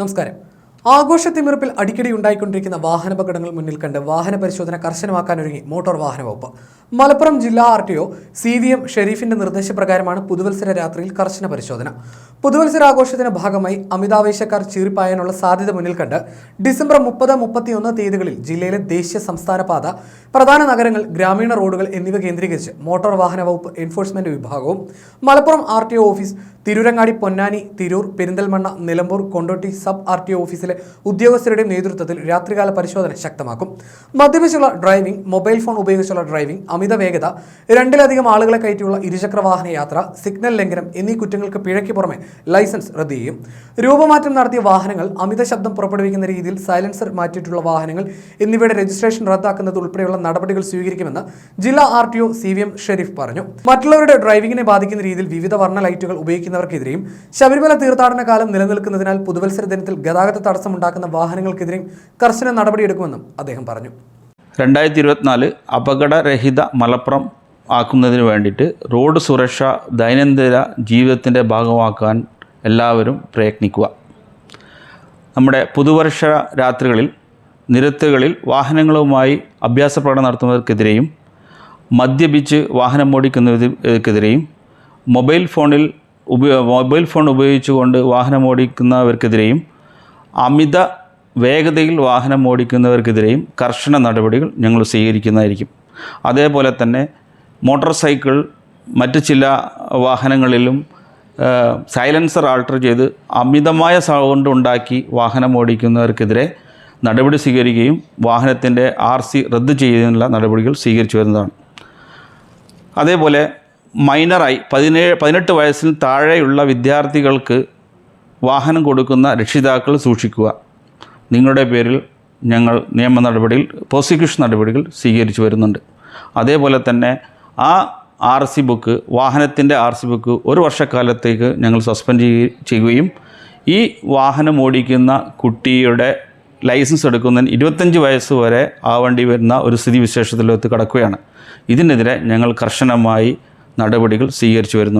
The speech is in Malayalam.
നമസ്കാരം. ആഘോഷത്തിമിറുപ്പിൽ അടിക്കടി ഉണ്ടായിക്കൊണ്ടിരിക്കുന്ന വാഹനാപകടങ്ങൾ മുന്നിൽ കണ്ട് വാഹന പരിശോധന കർശനമാക്കാനൊരുങ്ങി മോട്ടോർ വാഹന വകുപ്പ്. മലപ്പുറം ജില്ലാ R T O C V M ഷെരീഫിന്റെ നിർദ്ദേശപ്രകാരമാണ് പുതുവത്സര രാത്രിയിൽ കർശന പരിശോധന. പുതുവത്സരാഘോഷത്തിന്റെ ഭാഗമായി അമിതാവേശക്കാർ ചീറിപ്പായാനുള്ള സാധ്യത മുന്നിൽ കണ്ട് ഡിസംബർ മുപ്പത് മുപ്പത്തിയൊന്ന് തീയതികളിൽ ജില്ലയിലെ ദേശീയ സംസ്ഥാന പാത പ്രധാന നഗരങ്ങൾ ഗ്രാമീണ റോഡുകൾ എന്നിവ കേന്ദ്രീകരിച്ച് മോട്ടോർ വാഹന വകുപ്പ് എൻഫോഴ്സ്മെന്റ് വിഭാഗവും Malappuram R office Tirurangadi Ponnani Tirur Perinthalmanna Nilambur Kondotty sub R T ഓഫീസിലെ ഉദ്യോഗസ്ഥരുടെയും നേതൃത്വത്തിൽ രാത്രികാല പരിശോധന ശക്തമാക്കും. മദ്യപിച്ചുള്ള ഡ്രൈവിംഗ് മൊബൈൽ ഫോൺ ഉപയോഗിച്ചുള്ള ഡ്രൈവിംഗ് അമിത വേഗത രണ്ടിലധികം ആളുകളെ കയറ്റിയുള്ള ഇരുചക്ര വാഹന യാത്ര സിഗ്നൽ ലംഘനം എന്നീ കുറ്റങ്ങൾക്ക് പിഴയ്ക്ക് പുറമെ ലൈസൻസ് റദ്ദ് ചെയ്യും. രൂപമാറ്റം നടത്തിയ വാഹനങ്ങൾ അമിത ശബ്ദം പുറപ്പെടുവിക്കുന്ന രീതിയിൽ സൈലൻസർ മാറ്റിയിട്ടുള്ള വാഹനങ്ങൾ എന്നിവയുടെ രജിസ്ട്രേഷൻ റദ്ദാക്കുന്നത് ഉൾപ്പെടെയുള്ള നടപടികൾ സ്വീകരിക്കുമെന്ന് ജില്ലാ R T O C V M Sherif പറഞ്ഞു. മറ്റുള്ളവരുടെ ഡ്രൈവിംഗിനെ ബാധിക്കുന്ന രീതിയിൽ വിവിധ വർണ ലൈറ്റുകൾ ഉപയോഗിക്കുന്നവർക്കെതിരെയും ശബരിമല തീർത്ഥാടന കാലം നിലനിൽക്കുന്നതിനാൽ പുതുവത്സര ദിനത്തിൽ ഗതാഗത തടസ്സമുണ്ടാക്കുന്ന വാഹനങ്ങൾക്കെതിരെയും കർശന നടപടിയെടുക്കുമെന്നും അദ്ദേഹം പറഞ്ഞു. രണ്ടായിരത്തി ഇരുപത്തിനാല് അപകടരഹിത മലപ്പുറം ആക്കുന്നതിന് വേണ്ടിയിട്ട് റോഡ് സുരക്ഷ ദൈനംദിന ജീവിതത്തിന്റെ ഭാഗമാക്കാൻ എല്ലാവരും പ്രയത്നിക്കുക. നമ്മുടെ പുതുവർഷ രാത്രികളിൽ നിരത്തുകളിൽ വാഹനങ്ങളുമായി അഭ്യാസ പ്രകടനം നടത്തുന്നവർക്കെതിരെയും മദ്യപിച്ച് വാഹനം ഓടിക്കുന്നവർക്കെതിരെയും മൊബൈൽ ഫോണിൽ ഉപയോ മൊബൈൽ ഫോൺ ഉപയോഗിച്ചുകൊണ്ട് വാഹനം ഓടിക്കുന്നവർക്കെതിരെയും അമിത വേഗതയിൽ വാഹനം ഓടിക്കുന്നവർക്കെതിരെയും കർശന നടപടികൾ ഞങ്ങൾ സ്വീകരിക്കുന്നതായിരിക്കും. അതേപോലെ തന്നെ മോട്ടോർ സൈക്കിൾ മറ്റ് ചില വാഹനങ്ങളിലും സൈലൻസർ ആൾട്ടർ ചെയ്ത് അമിതമായ സൗണ്ട് ഉണ്ടാക്കി വാഹനം ഓടിക്കുന്നവർക്കെതിരെ നടപടി സ്വീകരിക്കുകയും വാഹനത്തിന്റെ ആർ സി റദ്ദ് ചെയ്യുന്നതിനുള്ള നടപടികൾ സ്വീകരിച്ചു വരുന്നതാണ്. അതേപോലെ മൈനറായി പതിനേഴ് പതിനെട്ട് വയസ്സിന് താഴെയുള്ള വിദ്യാർത്ഥികൾക്ക് വാഹനം കൊടുക്കുന്ന രക്ഷിതാക്കൾ സൂക്ഷിക്കുക. നിങ്ങളുടെ പേരിൽ ഞങ്ങൾ നിയമ നടപടിയിൽ പ്രോസിക്യൂഷൻ നടപടികൾ സ്വീകരിച്ചു വരുന്നുണ്ട്. അതേപോലെ തന്നെ ആ ആർ സി ബുക്ക് വാഹനത്തിന്റെ ആർ സി ബുക്ക് ഒരു വർഷക്കാലത്തേക്ക് ഞങ്ങൾ സസ്പെൻഡ് ചെയ്യുകയും ഈ വാഹനം ഓടിക്കുന്ന കുട്ടിയുടെ ലൈസൻസ് എടുക്കുന്നതിന് ഇരുപത്തഞ്ച് വയസ്സ് വരെ ആവേണ്ടി വരുന്ന ഒരു സ്ഥിതിവിശേഷത്തിലേക്ക് കടക്കുകയാണ്. ഇതിനെതിരെ ഞങ്ങൾ കർശനമായി നടപടികൾ സ്വീകരിച്ചു വരുന്നു.